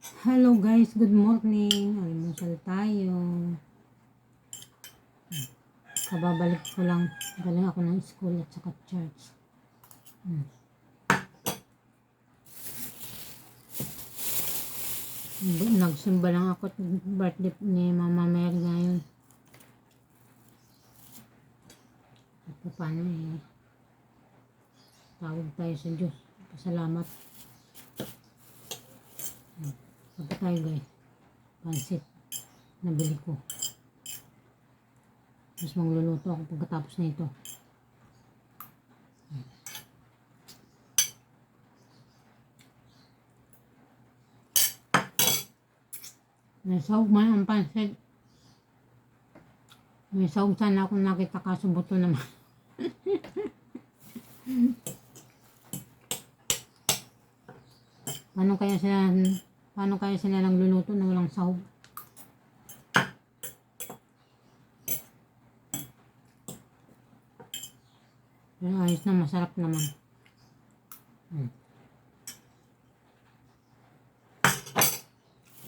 Hello guys, good morning. Almusal tayo. Kababalik ko lang. Galing ako ng school at saka church. Hmm. Nagsimba lang ako at birthday ni Mama Mary ngayon. At paano eh. Tawag tayo sa Diyos. Pasalamat. Sabi tayo guys. Pansit. Nabili ko. Tapos magluluto ako pagkatapos na ito. May sahog man ang pansit. May sahog sana akong nakita kaso buto naman. Paano kaya sila paano kaya sila nagluluto na walang sahog? Pero ayos na, masarap naman. Hmm.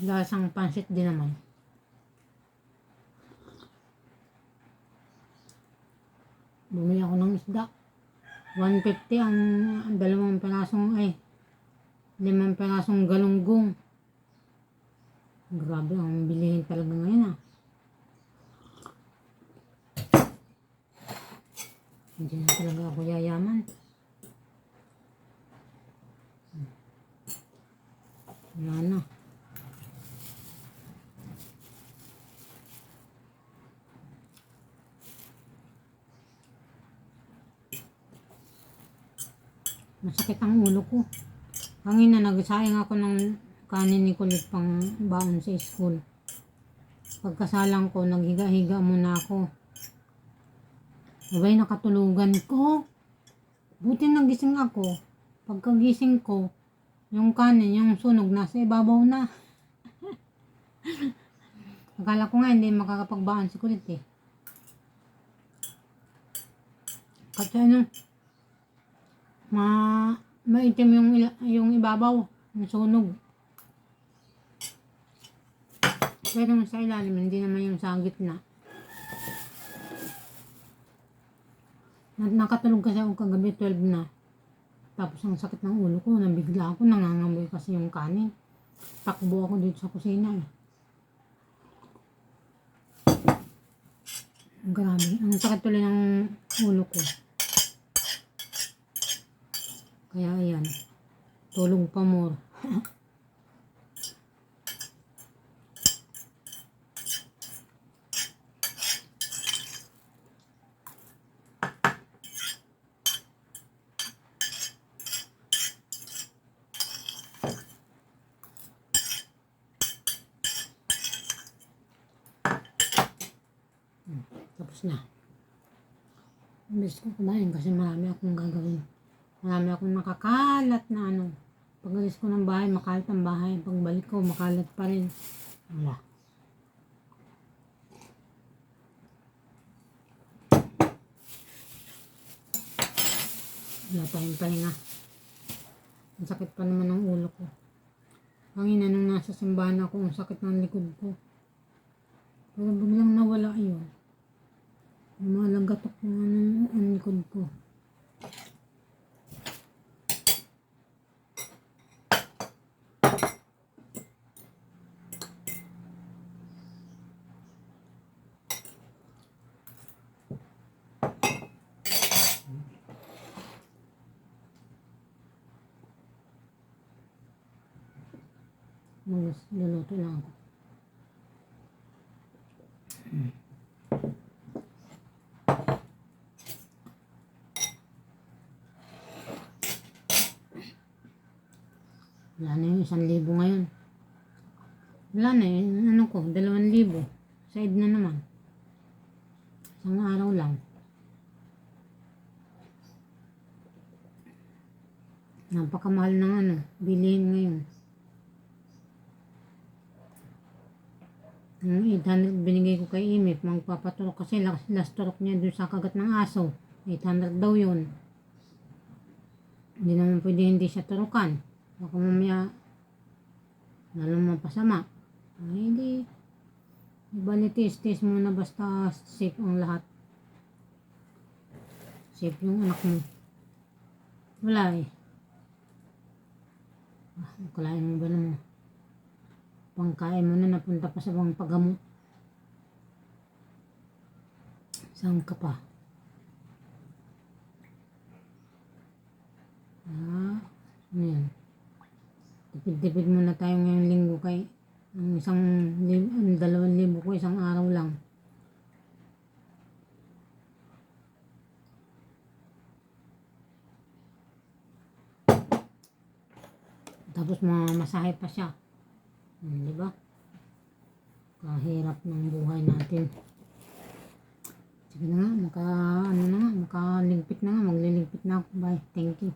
Lasang pansit din naman. Bumili ako ng isda. 150 ang, ang dalawang pirasong ay limang pirasong galunggong. Grabe ang bilihin talaga ngayon ah. Hindi na talaga ako yayaman. Wala na. Masakit ang ulo ko. Hangin na nagsayang ako ng kanin ni kulit pang baon sa school. Pagkasalang ko, naghiga-higa muna ako. Abay, nakatulugan ko. Buti nagising ako. Pagkagising ko, yung kanin, yung sunog, nasa ibabaw na. Akala ko nga hindi makakapagbaon si kulit eh. Kasi ano, ma maitim yung yung ibabaw, yung sunog. Pero yung sa ilalim, hindi naman yung sa gitna. Na- Nakatulog kasi ako kagabi 12 na. Tapos ang sakit ng ulo ko, nabigla ako, nangangamoy kasi yung kanin. Takbo ako dito sa kusina eh. Grabe, ang sakit tuloy ng ulo ko. Kaya ayan, tulong pa more. Tapos na. Imbes ko kumain kasi marami akong gagawin. Marami akong nakakalat na ano. Pag alis ko ng bahay, makalat ang bahay. Pagbalik ko, makalat pa rin. Wala. Wala tayong pahinga. Ang sakit pa naman ng ulo ko. Hangin nung nasa simbahan ako, ang sakit ng likod ko. Pero biglang nawala yun. Lumalagatok yung ano, ang likod ko. Luluto lang ako. Wala na yung isang libo ngayon. Wala na yung ano ko, dalawang libo. Side na naman. Isang araw lang. Napakamahal ng ano, bilihin ngayon. Yung 800 binigay ko kay Imip, magpapaturok kasi last, last turok niya dun sa kagat ng aso. 800 daw yun. Hindi naman pwede hindi siya turukan. Baka mamaya lalo mapasama. Ay, hindi. Iba ni tis-tis muna basta safe ang lahat. Safe yung anak mo. Wala eh. Ah, kalain mo ba naman? Pangkain mo na napunta pa sa bang paggamot. Saan ka pa? Ah, ano yan? Tipid-tipid muna tayo ngayong linggo kay ang isang ang dalawang libo ko isang araw lang. Tapos mga masahe pa siya. Hmm, di ba? Kahirap ng buhay natin. Sige na nga, maka, ano na nga, makaligpit na nga, magliligpit na ako. Bye. Thank you.